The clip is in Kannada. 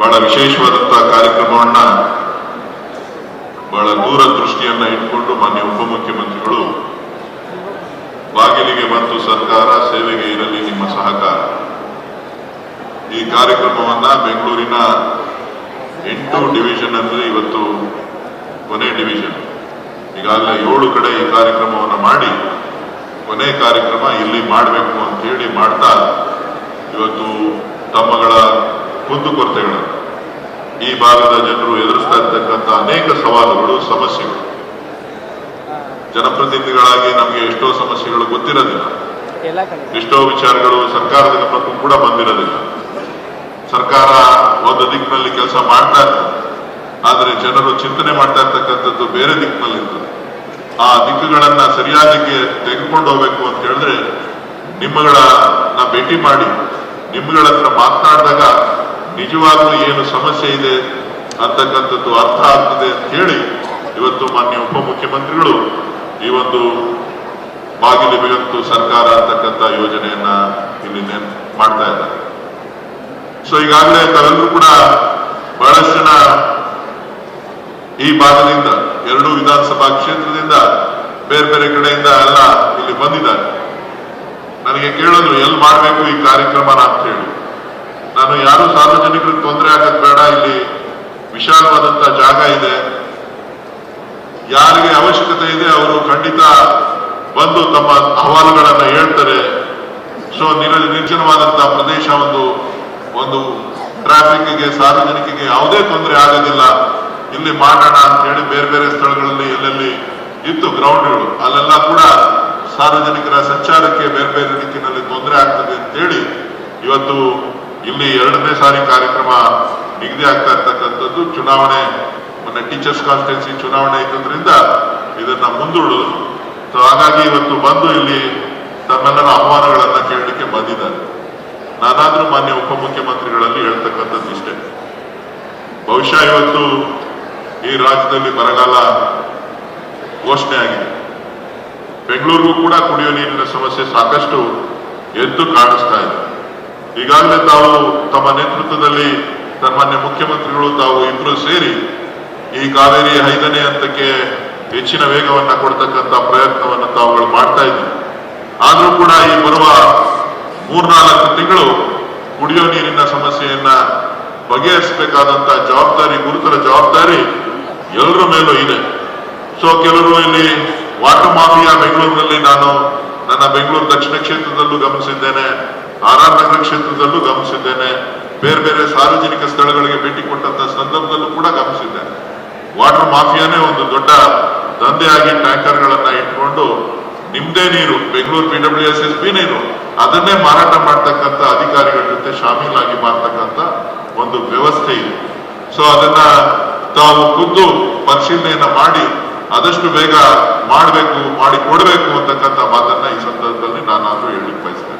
ಬಹಳ ವಿಶೇಷವಾದಂತಹ ಕಾರ್ಯಕ್ರಮವನ್ನ ಬಹಳ ದೂರ ದೃಷ್ಟಿಯನ್ನ ಇಟ್ಕೊಂಡು ಮಾನ್ಯ ಉಪಮುಖ್ಯಮಂತ್ರಿಗಳು ಬಾಗಿಲಿಗೆ ಬಂತು ಸರ್ಕಾರ ಸೇವೆಗೆ ಇರಲಿ ನಿಮ್ಮ ಸಹಕಾರ. ಈ ಕಾರ್ಯಕ್ರಮವನ್ನ ಬೆಂಗಳೂರಿನ ಎಂಟು ಡಿವಿಷನ್ ಅಂದ್ರೆ ಇವತ್ತು ಕೊನೆ ಡಿವಿಷನ್. ಈಗಾಗಲೇ ಏಳು ಕಡೆ ಈ ಕಾರ್ಯಕ್ರಮವನ್ನು ಮಾಡಿ ಕೊನೆ ಕಾರ್ಯಕ್ರಮ ಇಲ್ಲಿ ಮಾಡಬೇಕು ಅಂತ ಹೇಳಿ ಮಾಡ್ತಾ ಇವತ್ತು ತಮ್ಮಗಳ ಕುಂದುಕೊರತೆಗಳು ಈ ಭಾಗದ ಜನರು ಎದುರಿಸ್ತಾ ಇರ್ತಕ್ಕಂಥ ಅನೇಕ ಸವಾಲುಗಳು ಸಮಸ್ಯೆಗಳು. ಜನಪ್ರತಿನಿಧಿಗಳಾಗಿ ನಮಗೆ ಎಷ್ಟೋ ಸಮಸ್ಯೆಗಳು ಗೊತ್ತಿರೋದಿಲ್ಲ. ಎಷ್ಟೋ ವಿಚಾರಗಳು ಸರ್ಕಾರದ ಗಮನಕ್ಕೂ ಕೂಡ ಬಂದಿರೋದಿಲ್ಲ. ಸರ್ಕಾರ ಒಂದು ದಿಕ್ಕಿನಲ್ಲಿ ಕೆಲಸ ಮಾಡ್ತಾ ಇರ್ತದೆ ಆದರೆ ಜನರು ಚಿಂತನೆ ಮಾಡ್ತಾ ಇರ್ತಕ್ಕಂಥದ್ದು ಬೇರೆ ದಿಕ್ಕಿನಲ್ಲಿ ಇರ್ತದೆ ಆ ದಿಕ್ಕುಗಳನ್ನ ಸರಿಯಾದಕ್ಕೆ ತೆಗೆದುಕೊಂಡು ಹೋಗ್ಬೇಕು ಅಂತ ಹೇಳಿದ್ರೆ ನಿಮ್ಮಗಳ ಭೇಟಿ ಮಾಡಿ ನಿಮ್ಮಗಳ ಹತ್ರ ಮಾತನಾಡಿದಾಗ ನಿಜವಾಗ್ಲೂ ಏನು ಸಮಸ್ಯೆ ಇದೆ ಅಂತಕ್ಕಂಥದ್ದು ಅರ್ಥ ಆಗ್ತದೆ ಅಂತ ಹೇಳಿ ಇವತ್ತು ಮಾನ್ಯ ಉಪಮುಖ್ಯಮಂತ್ರಿಗಳು ಈ ಒಂದು ಬಾಗಿಲು ಬೆಳಕು ಸರ್ಕಾರ ಅಂತಕ್ಕಂಥ ಯೋಜನೆಯನ್ನ ಇಲ್ಲಿ ಮಾಡ್ತಾ ಇದ್ದಾರೆ. ಸೊ ಈಗಾಗಲೇ ತಾವೆಲ್ಲರೂ ಕೂಡ ಬಹಳಷ್ಟು ಜನ ಈ ಭಾಗದಿಂದ, ಎರಡು ವಿಧಾನಸಭಾ ಕ್ಷೇತ್ರದಿಂದ ಬೇರೆ ಬೇರೆ ಕಡೆಯಿಂದ ಎಲ್ಲ ಇಲ್ಲಿ ಬಂದಿದ್ದಾರೆ. ನನಗೆ ಕೇಳಿದ್ರು, ಎಲ್ಲಿ ಮಾಡಬೇಕು ಈ ಕಾರ್ಯಕ್ರಮನ ಅಂತ ಹೇಳಿ. ನಾನು ಯಾರು ಸಾರ್ವಜನಿಕರಿಗೆ ತೊಂದರೆ ಆಗೋದು ಬೇಡ, ಇಲ್ಲಿ ವಿಶಾಲವಾದಂತ ಜಾಗ ಇದೆ. ಯಾರಿಗೆ ಅವಶ್ಯಕತೆ ಇದೆ ಅವರು ಖಂಡಿತ ಬಂದು ತಮ್ಮ ಅಹವಾಲುಗಳನ್ನ ಹೇಳ್ತಾರೆ. ಸೊ ನಿರ್ಜನವಾದಂತ ಪ್ರದೇಶ ಒಂದು ಒಂದು ಟ್ರಾಫಿಕ್ಗೆ ಸಾರ್ವಜನಿಕರಿಗೆ ಯಾವುದೇ ತೊಂದರೆ ಆಗೋದಿಲ್ಲ. ಇಲ್ಲಿ ಮಾಡೋಣ ಅಂತ ಹೇಳಿ ಬೇರೆ ಬೇರೆ ಸ್ಥಳಗಳಲ್ಲಿ ಎಲ್ಲೆಲ್ಲಿ ಇತ್ತು ಗ್ರೌಂಡ್ಗಳು ಅಲ್ಲೆಲ್ಲ ಕೂಡ ಸಾರ್ವಜನಿಕರ ಸಂಚಾರಕ್ಕೆ ಬೇರೆ ಬೇರೆ ರೀತಿಯಲ್ಲಿ ತೊಂದರೆ ಆಗ್ತದೆ ಅಂತ ಹೇಳಿ ಇವತ್ತು ಇಲ್ಲಿ ಎರಡನೇ ಸಾರಿ ಕಾರ್ಯಕ್ರಮ ನಿಗದಿ ಆಗ್ತಾ ಇರ್ತಕ್ಕಂಥದ್ದು. ಚುನಾವಣೆ, ಮೊನ್ನೆ ಟೀಚರ್ಸ್ ಕಾನ್ಸ್ಟಿಟ್ಯೂನ್ಸಿ ಚುನಾವಣೆ ಇದ್ದುದರಿಂದ ಇದನ್ನ ಮುಂದೂಡುದು ಸೊ ಹಾಗಾಗಿ ಇವತ್ತು ಬಂದು ಇಲ್ಲಿ ತಮ್ಮೆಲ್ಲರ ಆಹ್ವಾನಗಳನ್ನ ಕೇಳಲಿಕ್ಕೆ ಬಂದಿದ್ದಾರೆ. ನಾನಾದ್ರೂ ಮಾನ್ಯ ಉಪಮುಖ್ಯಮಂತ್ರಿಗಳಲ್ಲಿ ಹೇಳ್ತಕ್ಕಂಥದ್ದು ಇಷ್ಟೇ. ಬಹುಶಃ ಇವತ್ತು ಈ ರಾಜ್ಯದಲ್ಲಿ ಬರಗಾಲ ಘೋಷಣೆ ಆಗಿದೆ. ಬೆಂಗಳೂರಿಗೂ ಕೂಡ ಕುಡಿಯುವ ನೀರಿನ ಸಮಸ್ಯೆ ಸಾಕಷ್ಟು ಎದ್ದು ಕಾಣಿಸ್ತಾ ಇದೆ. ಈಗಾಗಲೇ ತಾವು ತಮ್ಮ ನೇತೃತ್ವದಲ್ಲಿ ಸನ್ಮಾನ್ಯ ಮುಖ್ಯಮಂತ್ರಿಗಳು ತಾವು ಇಬ್ರು ಸೇರಿ ಈ ಕಾವೇರಿ ಐದನೇ ಹಂತಕ್ಕೆ ಹೆಚ್ಚಿನ ವೇಗವನ್ನ ಕೊಡ್ತಕ್ಕಂಥ ಪ್ರಯತ್ನವನ್ನು ತಾವುಗಳು ಮಾಡ್ತಾ ಇದ್ದೀವಿ. ಆದರೂ ಕೂಡ ಈ ಬರುವ ಮೂರ್ನಾಲ್ಕು ತಿಂಗಳು ಕುಡಿಯೋ ನೀರಿನ ಸಮಸ್ಯೆಯನ್ನ ಬಗೆಹರಿಸಬೇಕಾದಂತ ಜವಾಬ್ದಾರಿ, ಗುರುತರ ಜವಾಬ್ದಾರಿ ಎಲ್ಲರ ಮೇಲೂ ಇದೆ. ಸೊ ಕೆಲವರು ಇಲ್ಲಿ ವಾಟರ್ ಮಾಫಿಯಾ ಬೆಂಗಳೂರಿನಲ್ಲಿ ನಾನು ನನ್ನ ಬೆಂಗಳೂರು ದಕ್ಷಿಣ ಕ್ಷೇತ್ರದಲ್ಲೂ ಗಮನಿಸಿದ್ದೇನೆ. ಆರ್ ಕ್ಷೇತ್ರದಲ್ಲೂ ಗಮನಿಸಿದ್ದೇನೆ. ಬೇರೆ ಬೇರೆ ಸಾರ್ವಜನಿಕ ಸ್ಥಳಗಳಿಗೆ ಭೇಟಿ ಕೊಟ್ಟಂತ ಸಂದರ್ಭದಲ್ಲೂ ಕೂಡ ಗಮನಿಸಿದ್ದೇನೆ. ವಾಟರ್ ಮಾಫಿಯಾನೇ ಒಂದು ದೊಡ್ಡ ದಂಧೆಯಾಗಿ ಟ್ಯಾಂಕರ್ಗಳನ್ನ ಇಟ್ಕೊಂಡು ನಿಮ್ದೇ ನೀರು, Bengaluru P W S S B ನೀರು, ಅದನ್ನೇ ಮಾರಾಟ ಮಾಡ್ತಕ್ಕಂತ ಅಧಿಕಾರಿಗಳ ಜೊತೆ ಶಾಮೀಲಾಗಿ ಮಾಡ್ತಕ್ಕಂಥ ಒಂದು ವ್ಯವಸ್ಥೆ ಇದೆ. ಸೊ ಅದನ್ನ ತಾವು ಖುದ್ದು ಪರಿಶೀಲನೆಯನ್ನ ಮಾಡಿ, ಆದಷ್ಟು ಬೇಗ ಮಾಡಬೇಕು ಮಾಡಿ ಕೊಡಬೇಕು ಅಂತಕ್ಕಂಥ ಮಾತನ್ನ ಈ ಸಂದರ್ಭದಲ್ಲಿ ನಾನಾದ್ರೂ ಹೇಳಿ ಬಯಸ್ತೇನೆ.